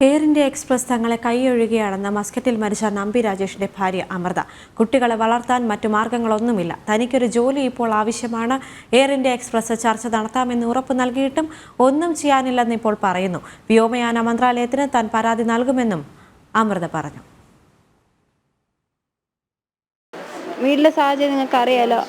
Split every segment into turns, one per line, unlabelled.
Air India express തങ്ങളെ കൈയൊഴുകിയാണെന്ന് മസ്കറ്റിൽ മരിച്ച നമ്പി രാജേഷിന്റെ ഭാര്യ അമൃത. കുട്ടികളെ വളർത്താൻ മറ്റു മാർഗങ്ങളൊന്നുമില്ല. തനിക്കൊരു ജോലി ഇപ്പോൾ ആവശ്യമാണ്. എയർ ഇന്ത്യ എക്സ്പ്രസ് ചർച്ച നടത്താമെന്ന് ഉറപ്പ് നൽകിയിട്ടും ഒന്നും ചെയ്യാനില്ലെന്ന് ഇപ്പോൾ പറയുന്നു. വ്യോമയാന മന്ത്രാലയത്തിന് താൻ പരാതി നൽകുമെന്നും അമൃത പറഞ്ഞു.
വീട്ടിലെ സാഹചര്യം നിങ്ങൾക്ക് അറിയാലോ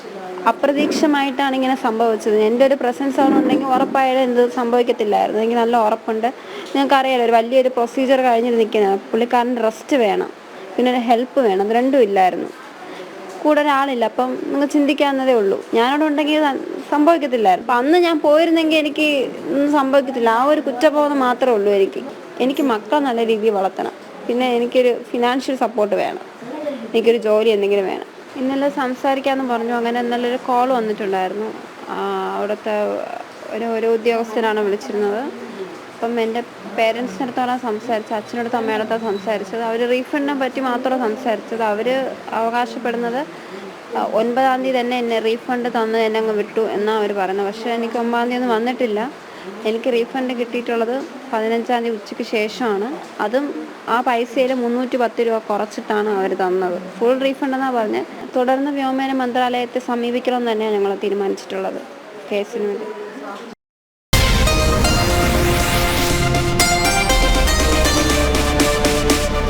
അപ്രതീക്ഷിതമായിട്ടാണ് ഇങ്ങനെ സംഭവിച്ചത്. എന്റെ ഒരു പ്രസൻസ് അവിടെ ഉണ്ടെങ്കിൽ ഉറപ്പായാലും എന്ത് സംഭവിക്കത്തില്ലായിരുന്നു. എനിക്ക് നല്ല ഉറപ്പുണ്ട്. നിങ്ങൾക്ക് അറിയാലോ ഒരു വലിയൊരു പ്രൊസീജിയർ കഴിഞ്ഞിട്ട് നിൽക്കുന്നത് പുള്ളിക്കാരന് റെസ്റ്റ് വേണം. പിന്നെ ഒരു ഹെൽപ്പ് വേണം. രണ്ടും ഇല്ലായിരുന്നു. കൂടെ ഒരാളില്ല. അപ്പം നിങ്ങൾ ചിന്തിക്കാവുന്നതേ ഉള്ളൂ. ഞാനവിടെ ഉണ്ടെങ്കിൽ സംഭവിക്കത്തില്ലായിരുന്നു. അപ്പം അന്ന് ഞാൻ പോയിരുന്നെങ്കിൽ എനിക്ക് ഒന്നും സംഭവിക്കത്തില്ല. ആ ഒരു കുറ്റബോധം മാത്രമേ ഉള്ളൂ എനിക്ക്. എനിക്ക് മക്കളെ നല്ല രീതിയിൽ വളർത്തണം. പിന്നെ എനിക്കൊരു ഫിനാൻഷ്യൽ സപ്പോർട്ട് വേണം. എനിക്കൊരു ജോലി എന്തെങ്കിലും വേണം. ഇന്നലെ സംസാരിക്കാമെന്ന് പറഞ്ഞു. അങ്ങനെ ഇന്നലെ ഒരു കോൾ വന്നിട്ടുണ്ടായിരുന്നു അവിടുത്തെ ഒരു ഒരു ഉദ്യോഗസ്ഥനാണ് വിളിച്ചിരുന്നത്. അപ്പം എന്റെ പേരൻസിന്റെ അടുത്താണ് സംസാരിച്ചത്. അച്ഛനടുത്ത് അമ്മയുടെ സംസാരിച്ചത്. അവർ റീഫണ്ടിനെ പറ്റി മാത്രമാണ് സംസാരിച്ചത്. അവർ അവകാശപ്പെടുന്നത് ഒൻപതാം തീയതി തന്നെ എന്നെ റീഫണ്ട് തന്ന് എന്നെ അങ്ങ് വിട്ടു എന്നാണ് അവർ പറയുന്നത്. പക്ഷേ എനിക്ക് ഒമ്പതാം തീയതി ഒന്നും വന്നിട്ടില്ല. എനിക്ക് റീഫണ്ട് കിട്ടിയിട്ടുള്ളത് പതിനഞ്ചാം തീയതി ഉച്ചയ്ക്ക് ശേഷമാണ്. അതും ആ പൈസയിൽ മുന്നൂറ്റി പത്ത് രൂപ കുറച്ചിട്ടാണ് അവർ തന്നത്. ഫുൾ റീഫണ്ട് എന്നാണ് പറഞ്ഞത് തുടർന്ന് വ്യോമയാന മന്ത്രാലയത്തെ സമീപിക്കണമെന്ന് തന്നെയാണ് ഞങ്ങൾ തീരുമാനിച്ചിട്ടുള്ളത് കേസിന് വേണ്ടി.